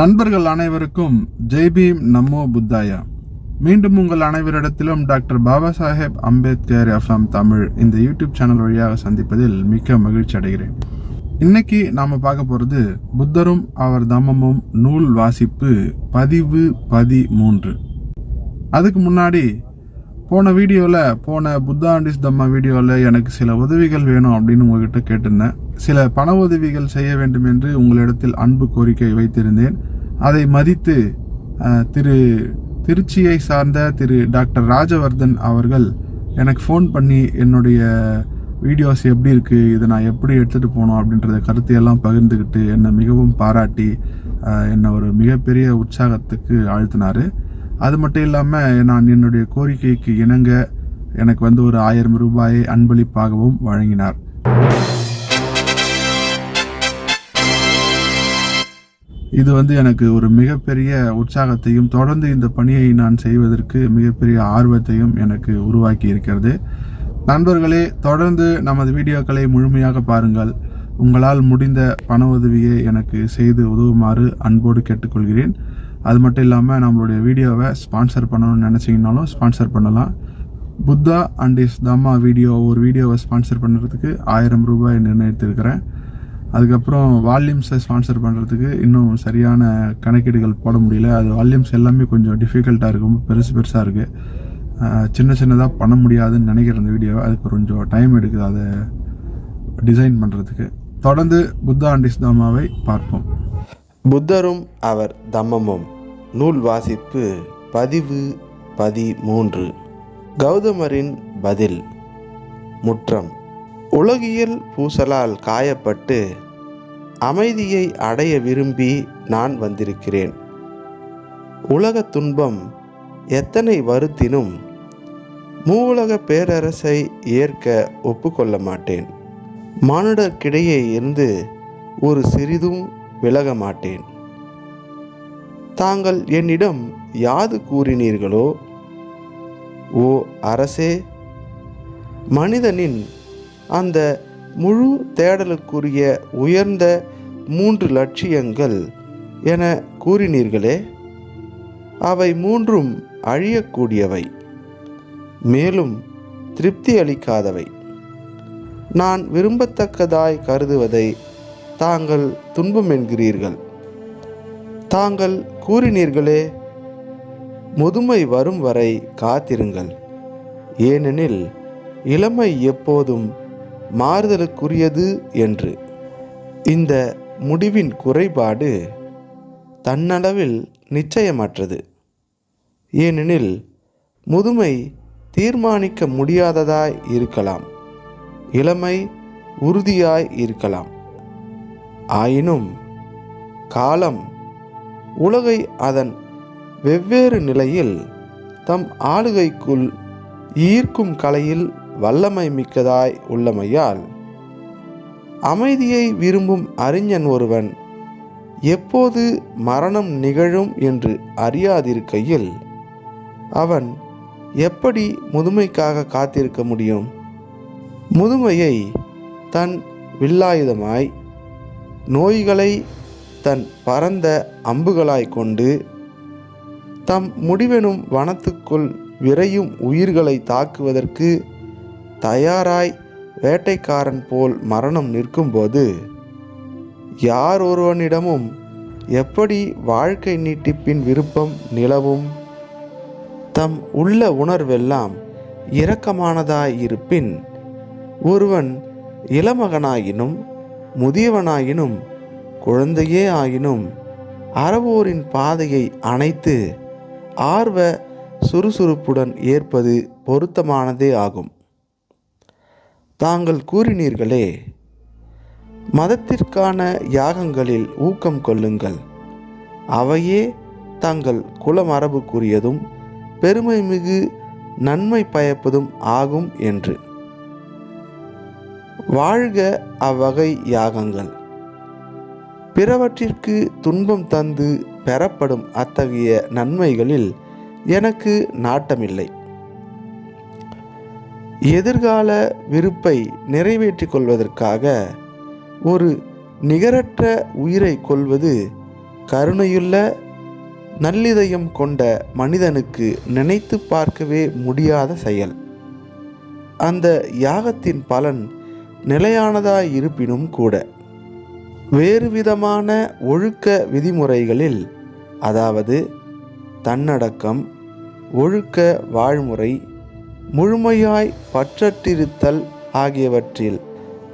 நண்பர்கள் அனைவருக்கும் ஜெய் பீம் நமோ புத்தாயா. மீண்டும் உங்கள் அனைவரிடத்திலும் doctor Baba Saheb Ambedkar F M Tamil இந்த யூடியூப் சேனல் வழியாக சந்திப்பதில் மிக்க மகிழ்ச்சி அடைகிறேன். இன்னைக்கு நாம் பார்க்க போகிறது புத்தரும் அவர் தம்மமும் நூல் வாசிப்பு பதிவு பதிமூன்று. அதுக்கு முன்னாடி போன வீடியோவில் போன புத்தா ஆண்டிஸ் தம்மா வீடியோவில் எனக்கு சில உதவிகள் வேணும் அப்படின்னு உங்ககிட்ட கேட்டிருந்தேன். சில பண உதவிகள் செய்ய வேண்டும் என்று உங்களிடத்தில் அன்பு கோரிக்கை வைத்திருந்தேன். அதை மதித்து திரு திருச்சியை சார்ந்த திரு டாக்டர் ராஜவர்தன் அவர்கள் எனக்கு ஃபோன் பண்ணி என்னுடைய வீடியோஸ் எப்படி இருக்குது இதை நான் எப்படி எடுத்துகிட்டு போகணும் அப்படின்றத கருத்தையெல்லாம் பகிர்ந்துக்கிட்டு என்னை மிகவும் பாராட்டி என்னை ஒரு மிகப்பெரிய உற்சாகத்துக்கு ஆழ்த்தினார். அது மட்டும் இல்லாமல் நான் என்னுடைய கோரிக்கைக்கு இணங்க எனக்கு வந்து ஒரு ஆயிரம் ரூபாயை அன்பளிப்பாகவும் வழங்கினார். இது வந்து எனக்கு ஒரு மிகப்பெரிய உற்சாகத்தையும் தொடர்ந்து இந்த பணியை நான் செய்வதற்கு மிகப்பெரிய ஆர்வத்தையும் எனக்கு உருவாக்கி இருக்கிறது. நண்பர்களே தொடர்ந்து நமது வீடியோக்களை முழுமையாக பாருங்கள். உங்களால் முடிந்த பண உதவியை எனக்கு செய்து உதவுமாறு அன்போடு கேட்டுக்கொள்கிறேன். அது மட்டும் இல்லாமல் நம்மளுடைய வீடியோவை ஸ்பான்சர் பண்ணணும்னு நினச்சிங்கனாலும் ஸ்பான்சர் பண்ணலாம். Buddha and his Dhamma video ஒரு வீடியோவை ஸ்பான்சர் பண்ணுறதுக்கு ஆயிரம் ரூபாய் நிர்ணயித்திருக்கிறேன். அதுக்கப்புறம் வால்யூம்ஸை ஸ்பான்சர் பண்ணுறதுக்கு இன்னும் சரியான கணக்கீடுகள் போட முடியல. அது வால்யூம்ஸ் எல்லாமே கொஞ்சம் டிஃபிகல்ட்டாக இருக்கும் பெருசு பெருசாக இருக்குது சின்ன சின்னதாக பண்ண முடியாதுன்னு நினைக்கிற அந்த வீடியோவை அதுக்கு கொஞ்சம் டைம் எடுக்குது அதை டிசைன் பண்ணுறதுக்கு தொடர்ந்து புத்தா அண்ட் தம்மாவை பார்ப்போம். புத்தரும் அவர் தம்மமும். நூல் வாசிப்பு பதிவு பதிமூன்று. கௌதமரின் பதில் முற்றம். உலகியல் பூசலால் காயப்பட்டு அமைதியை அடைய விரும்பி நான் வந்திருக்கிறேன். உலகத் துன்பம் எத்தனை வருத்தினும் மூவுலக பேரரசை ஏற்க ஒப்புக்கொள்ள மாட்டேன். மானுடர்க்கிடையே இருந்து ஒரு சிறிதும் விலக மாட்டேன். தாங்கள் என்னிடம் யாது கூறினீர்களோ? ஓ அரசே மனிதனின் அந்த முழு தேடலுக்குரிய உயர்ந்த மூன்று லட்சியங்கள் என கூறினீர்களே அவை மூன்றும் அழியக்கூடியவை மேலும் திருப்தி அளிக்காதவை. நான் விரும்பத்தக்கதாய் கருதுவதை தாங்கள் துன்பம் என்கிறீர்கள். தாங்கள் கூறினீர்களே முதுமை வரும் வரை காத்திருங்கள். ஏனெனில் இளமை எப்போதும் மாறுதலுக்குரியது என்று. இந்த முடிவின் குறைபாடு தன்னளவில் நிச்சயமற்றது. ஏனெனில் முதுமை தீர்மானிக்க முடியாததாய் இருக்கலாம். இளமை உறுதியாய் இருக்கலாம். ஆயினும் காலம் உலகை அதன் வெவ்வேறு நிலையில் தம் ஆளுகைக்குள் ஈர்க்கும் கலையில் வல்லமை மிக்கதாய் உள்ளமையால் அமைதியை விரும்பும் அறிஞன் ஒருவன் எப்போது மரணம் நிகழும் என்று அறியாதிருக்கையில் அவன் எப்படி முதுமைக்காக காத்திருக்க முடியும்? முதுமையை தன் வில்லாயுதமாய் நோய்களை தன் பரந்த அம்புகளாய் கொண்டு தம் முடிவெனும் வனத்துக்குள் விரையும் உயிர்களை தாக்குவதற்கு தயாராய் வேட்டைக்காரன் போல் மரணம் நிற்கும்போது யார் ஒருவனிடமும் எப்படி வாழ்க்கை நீட்டிப்பின் விருப்பம் நிலவும்? தம் உள்ள உணர்வெல்லாம் இரக்கமானதாயிருப்பின் ஒருவன் இளமகனாயினும் முதியவனாயினும் குழந்தையே ஆயினும் அறவோரின் பாதையை அணைத்து ஆர்வ சுறுசுறுப்புடன் ஏற்பது பொருத்தமானதே ஆகும். தாங்கள் கூறினீர்களே மதத்திற்கான யாகங்களில் ஊக்கம் கொள்ளுங்கள். அவையே தங்கள் குலமரபுக்குரியதும் பெருமை மிகு நன்மை பயப்பதும் ஆகும் என்று. வாழ்க அவ்வகை யாகங்கள். பிறவற்றிற்கு துன்பம் தந்து பெறப்படும் அத்தகைய நன்மைகளில் எனக்கு நாட்டமில்லை. எதிர்கால விருப்பை நிறைவேற்றிக் கொள்வதற்காக ஒரு நிகரற்ற உயிரை கொள்வது கருணையுள்ள நல்லிதயம் கொண்ட மனிதனுக்கு நினைத்து பார்க்கவே முடியாத செயல். அந்த யாகத்தின் பலன் நிலையானதாய் இருப்பினும் கூட வேறு விதமான ஒழுக்க விதிமுறைகளில் அதாவது தன்னடக்கம் ஒழுக்க வாழ்முறை முழுமையாய் பற்றற்றிருத்தல் ஆகியவற்றில்.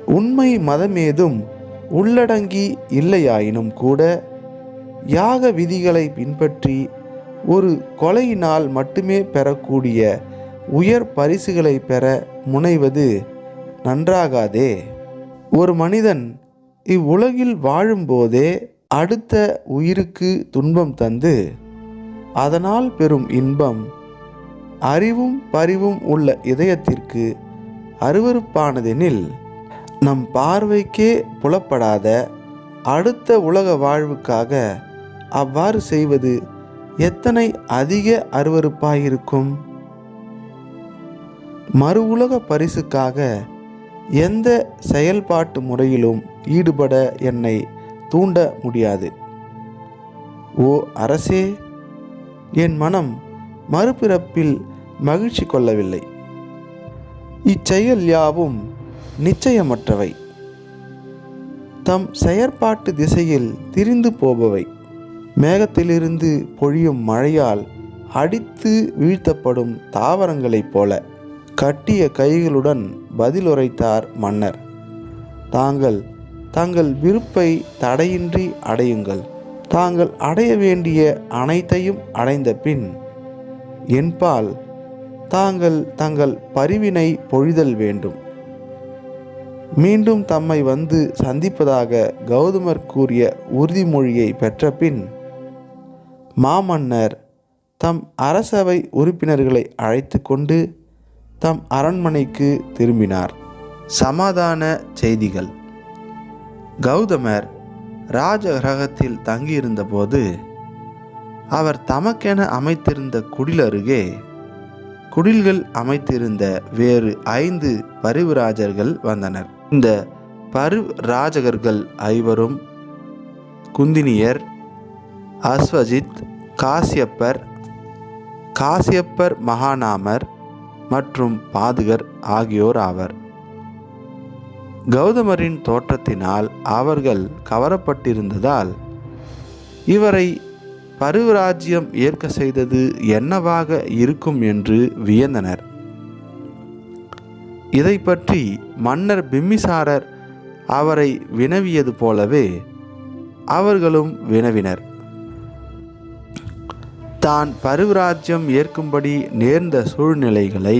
உண்மை மதமேதும் உள்ளடங்கி இல்லையாயினும் கூட யாக விதிகளை பின்பற்றி ஒரு கொலையினால் மட்டுமே பெறக்கூடிய உயர் பரிசுகளை பெற முனைவது நன்றாகாதே. ஒரு மனிதன் இவ்வுலகில் வாழும்போதே அடுத்த உயிருக்கு துன்பம் தந்து அதனால் பெறும் இன்பம் அறிவும் பரிவும் உள்ள இதயத்திற்கு அருவருப்பானதெனில் நம் பார்வைக்கே புலப்படாத அடுத்த உலக வாழ்வுக்காக அவ்வாறு செய்வது எத்தனை அதிக அருவறுப்பாயிருக்கும் மறு உலக பரிசுக்காக எந்த செயல்பாட்டு முறையிலும் ஈடுபட என்னை தூண்ட முடியாது. ஓ அரசே என் மனம் மறுபிறப்பில் மகிழ்ச்சி கொள்ளவில்லை. இச்செயல் யாவும் நிச்சயமற்றவை. தம் செயற்பாட்டு திசையில் திரிந்து போபவை. மேகத்திலிருந்து பொழியும் மழையால் அடித்து வீழ்த்தப்படும் தாவரங்களைப் போல கட்டிய கைகளுடன் பதிலுரைத்தார் மன்னர். தாங்கள் தங்கள் விருப்பை தடையின்றி அடையுங்கள். தாங்கள் அடைய வேண்டிய அனைத்தையும் அடைந்த பின் என்பால் தாங்கள் தங்கள் பரிவினை பொழிதல் வேண்டும். மீண்டும் தம்மை வந்து சந்திப்பதாக கௌதமர் கூறிய உறுதிமொழியை பெற்ற பின் மாமன்னர் தம் அரசவை உறுப்பினர்களை அழைத்து கொண்டு தம் அரண்மனைக்கு திரும்பினார். சமாதான செய்திகள். கௌதமர் ராஜகிரகத்தில் தங்கியிருந்தபோது அவர் தமக்கென அமைத்திருந்த குடில் அருகே குடில்கள் அமைத்திருந்த வேறு ஐந்து பருவராஜர்கள் வந்தனர். இந்த பரிராஜகர்கள் ஐவரும் குந்தினியர் அஸ்வஜித் காசியப்பர் காசியப்பர் மகாநாமர் மற்றும் பாதுகர் ஆகியோர் ஆவர். கௌதமரின் தோற்றத்தினால் அவர்கள் கவரப்பட்டிருந்ததால் இவரை பருவராஜ்யம் ஏற்க செய்தது என்னவாக இருக்கும் என்று வியந்தனர். இதை பற்றி மன்னர் பிம்மிசாரர் அவரை வினவியது போலவே அவர்களும் வினவினர். தான் பருவராஜ்யம் ஏற்கும்படி நேர்ந்த சூழ்நிலைகளை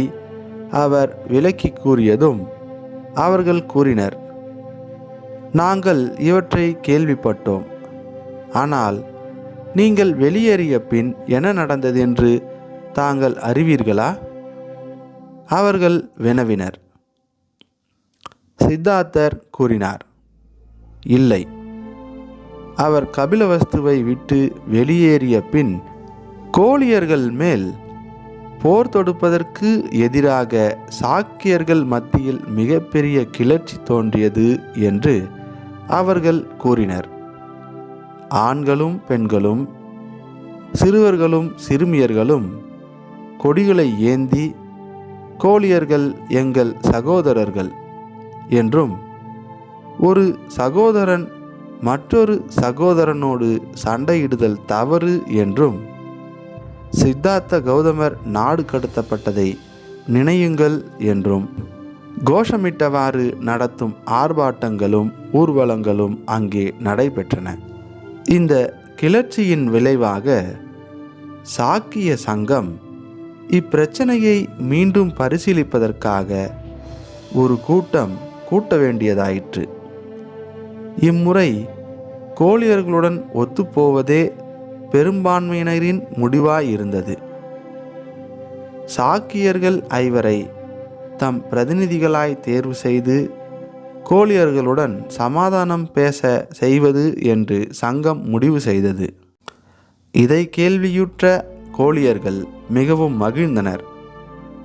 அவர் விளக்கி கூறியதும் அவர்கள் கூறினர். நாங்கள் இவற்றை கேள்விப்பட்டோம். ஆனால் நீங்கள் வெளியேறிய பின் என்ன நடந்தது என்று தாங்கள் அறிவீர்களா? அவர்கள் வினவினர். சித்தார்த்தர் கூறினார் இல்லை. அவர் கபிலவஸ்துவை விட்டு வெளியேறிய பின் கோழியர்கள் மேல் போர் தொடுப்பதற்கு எதிராக சாக்கியர்கள் மத்தியில் மிகப்பெரிய கிளர்ச்சி தோன்றியது என்று அவர்கள் கூறினர். ஆண்களும் பெண்களும் சிறுவர்களும் சிறுமியர்களும் கொடிகளை ஏந்தி கோழியர்கள் எங்கள் சகோதரர்கள் என்றும் ஒரு சகோதரன் மற்றொரு சகோதரனோடு சண்டையிடுதல் தவறு என்றும் சித்தார்த்த கௌதமர் நாடு கடத்தப்பட்டதை நினையுங்கள் என்றும் கோஷமிட்டவாறு நடத்தும் ஆர்ப்பாட்டங்களும் ஊர்வலங்களும் அங்கே நடைபெற்றன. இந்த கிளர்ச்சியின் விளைவாக சாக்கிய சங்கம் இப்பிரச்சனையை மீண்டும் பரிசீலிப்பதற்காக ஒரு கூட்டம் கூட்ட வேண்டியதாயிற்று. இம்முறை கோழியர்களுடன் ஒத்துப்போவதே பெரும்பான்மையினரின் முடிவாயிருந்தது. சாக்கியர்கள் ஐவரை தம் பிரதிநிதிகளாய் தேர்வு செய்து கோழியர்களுடன் சமாதானம் பேச செய்வது என்று சங்கம் முடிவு செய்தது. இதை கேள்வியுற்ற கோழியர்கள் மிகவும் மகிழ்ந்தனர்.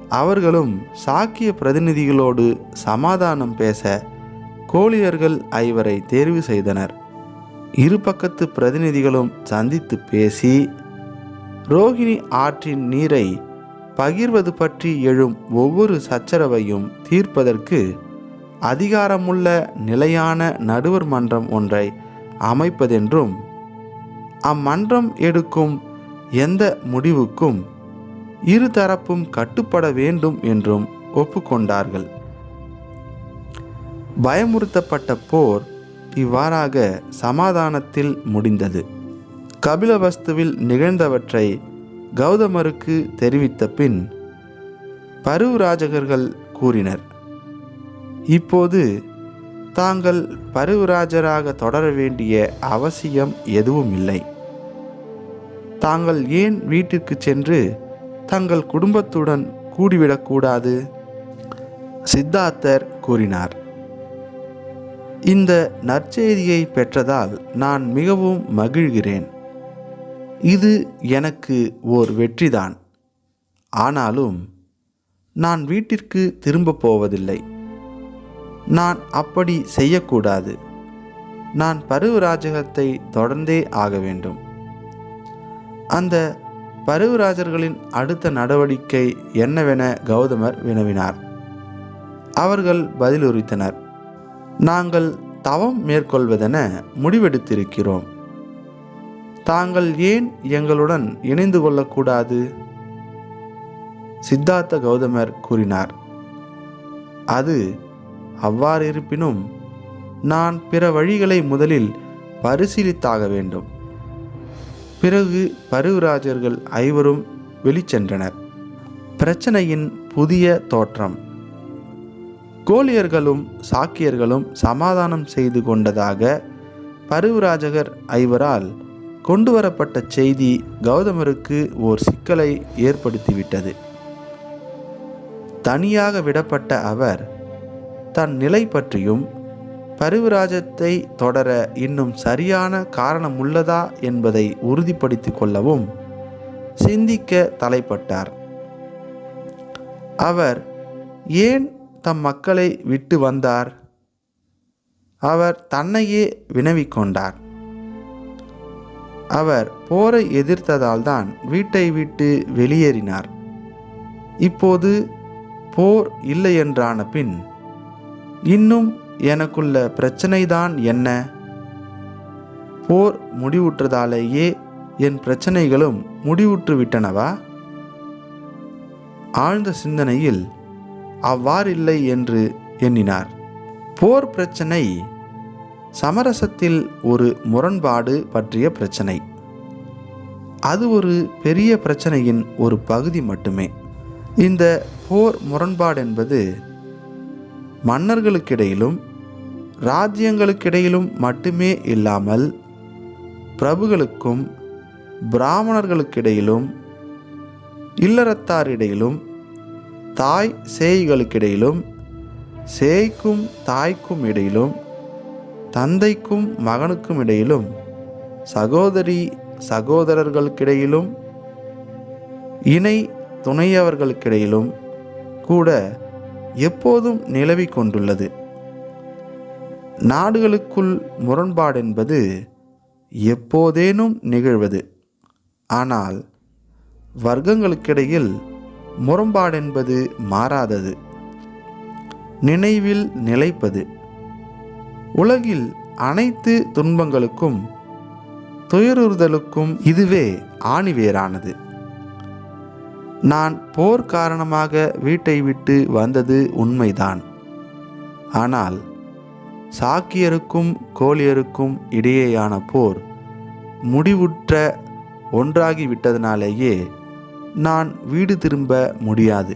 அவர்களும் சாக்கிய பிரதிநிதிகளோடு சமாதானம் பேச கோழியர்கள் ஐவரை தேர்வு செய்தனர். இரு பக்கத்து பிரதிநிதிகளும் சந்தித்து பேசி ரோகிணி ஆற்றின் நீரை பகிர்வது பற்றி எழும் ஒவ்வொரு சச்சரவையும் தீர்ப்பதற்கு அதிகாரமுள்ள நிலையான நடுவர் மன்றம் ஒன்றை அமைப்பதென்றும் அம்மன்றம் எடுக்கும் எந்த முடிவுக்கும் இருதரப்பும் கட்டுப்பட வேண்டும் என்றும் ஒப்புக்கொண்டார்கள். பயமுறுத்தப்பட்ட போர் இவ்வாறாக சமாதானத்தில் முடிந்தது. கபிலவஸ்துவில் நிகழ்ந்தவற்றை கௌதமருக்கு தெரிவித்த பின் பருவராஜகர்கள் கூறினர். இப்போது தாங்கள் பருவராஜராக தொடர வேண்டிய அவசியம் எதுவும் இல்லை. தாங்கள் ஏன் வீட்டிற்கு சென்று தங்கள் குடும்பத்துடன் கூடிவிடக்கூடாது? சித்தார்த்தர் கூறினார். இந்த நற்செய்தியை பெற்றதால் நான் மிகவும் மகிழ்கிறேன். இது எனக்கு ஓர் வெற்றிதான். ஆனாலும் நான் வீட்டிற்கு திரும்பப் போவதில்லை. நான் அப்படி செய்யக்கூடாது. நான் பருவராஜகத்தை தொடர்ந்தே ஆக வேண்டும். அந்த பருவராஜர்களின் அடுத்த நடவடிக்கை என்னவென கௌதமர் வினவினார். அவர்கள் பதிலுரித்தனர். நாங்கள் தவம் மேற்கொள்வதென முடிவெடுத்திருக்கிறோம். தாங்கள் ஏன் எங்களுடன் இணைந்து கொள்ளக்கூடாது சித்தார்த்த கௌதமர் கூறினார். அது அவ்வாறிருப்பினும் நான் பிற வழிகளை முதலில் பரிசீலித்தாக வேண்டும். பிறகு பருவராஜர்கள் ஐவரும் வெளிச்சென்றனர். பிரச்சனையின் புதிய தோற்றம். கோலியர்களும் சாக்கியர்களும் சமாதானம் செய்து கொண்டதாக பருவராஜகர் ஐவரால் கொண்டுவரப்பட்ட செய்தி கௌதமருக்கு ஓர் சிக்கலை ஏற்படுத்திவிட்டது. தனியாக விடப்பட்ட அவர் தன் நிலை பற்றியும் பரிவுராஜத்தை தொடர இன்னும் சரியான காரணம் உள்ளதா என்பதை உறுதிப்படுத்திக் கொள்ளவும் சிந்திக்க தலைப்பட்டார். அவர் ஏன் தம் மக்களை விட்டு வந்தார்? அவர் தன்னையே வினவிக்கொண்டார் அவர் போரை எதிர்த்ததால்தான் வீட்டை விட்டு வெளியேறினார். இப்போது போர் இல்லையென்றான பின் இன்னும் எனக்குள்ள பிரச்சனைதான் என்ன? போர் முடிவுற்றதாலேயே என் பிரச்சனைகளும் முடிவுற்று விட்டனவா? ஆழ்ந்த சிந்தனையில் அவ்வாறில்லை என்று எண்ணினார். போர் பிரச்சனை சமரசத்தில் ஒரு முரண்பாடு பற்றிய பிரச்சனை. அது ஒரு பெரிய பிரச்சனையின் ஒரு பகுதி மட்டுமே. இந்த போர் முரண்பாடு என்பது மன்னர்களுக்கிடையிலும் ராஜ்யங்களுக்கிடையிலும் மட்டுமே இல்லாமல் பிரபுகளுக்கும் பிராமணர்களுக்கிடையிலும் இல்லறத்தாரிடையிலும் தாய் சேய்களுக்கிடையிலும் சேய்க்கும் தாய்க்கும் இடையிலும் தந்தைக்கும் மகனுக்கும் இடையிலும் சகோதரி சகோதரர்களுக்கிடையிலும் இணை துணையவர்களுக்கிடையிலும் கூட எப்போதும் நிலவிக் கொண்டுள்ளது. நாடுகளுக்குள் முரண்பாடு என்பது எப்போதேனும் நிகழ்வது. ஆனால் வர்க்கங்களுக்கிடையில் முரண்பாடென்பது மாறாதது. நினைவில் நிலைப்பது. உலகில் அனைத்து துன்பங்களுக்கும் துயருறுதலுக்கும் இதுவே ஆணிவேரானது. நான் போர் காரணமாக வீட்டை விட்டு வந்தது உண்மைதான். ஆனால் சாக்கியருக்கும் கோழியருக்கும் இடையேயான போர் முடிவுற்ற ஒன்றாகி விட்டதனாலேயே நான் வீடு திரும்ப முடியாது.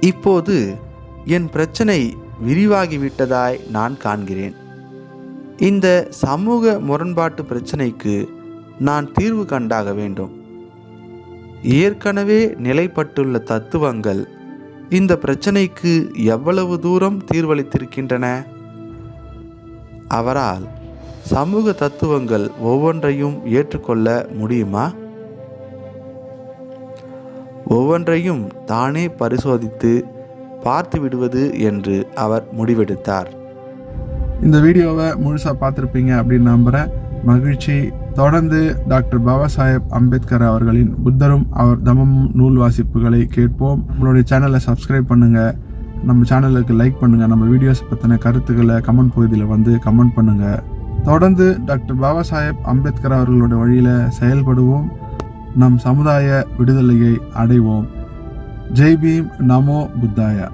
இப்போது என் பிரச்சனை விரிவாகிவிட்டதாய் நான் காண்கிறேன். இந்த சமூக முரண்பாட்டு பிரச்சனைக்கு நான் தீர்வு கண்டாக வேண்டும். ஏற்கனவே நிலைப்பட்டுள்ள தத்துவங்கள் இந்த பிரச்சனைக்கு எவ்வளவு தூரம் தீர்வளித்திருக்கின்றன? அவரால் சமூக தத்துவங்கள் ஒவ்வொன்றையும் ஏற்றுக்கொள்ள முடியுமா? ஒவ்வொன்றையும் தானே பரிசோதித்து பார்த்து விடுவது என்று அவர் முடிவெடுத்தார். இந்த வீடியோவை முழுசாக பார்த்துருப்பீங்க அப்படின்னு நம்புகிறேன் மகிழ்ச்சி. தொடர்ந்து டாக்டர் பாபா சாஹேப் அம்பேத்கர் அவர்களின் புத்தரும் அவர் தமமும் நூல் வாசிப்புகளை கேட்போம். உங்களுடைய சேனலை சப்ஸ்கிரைப் பண்ணுங்கள் நம்ம சேனலுக்கு லைக் பண்ணுங்கள் நம்ம வீடியோஸ் பற்றின கருத்துக்களை கமெண்ட் பகுதியில் வந்து கமெண்ட் பண்ணுங்கள் தொடர்ந்து டாக்டர் பாபா சாஹேப் அம்பேத்கர் அவர்களோட வழியில் செயல்படுவோம். நம் சமுதாய விடுதலையை அடைவோம். ஜெய் பீம். நமோ புத்தாயா.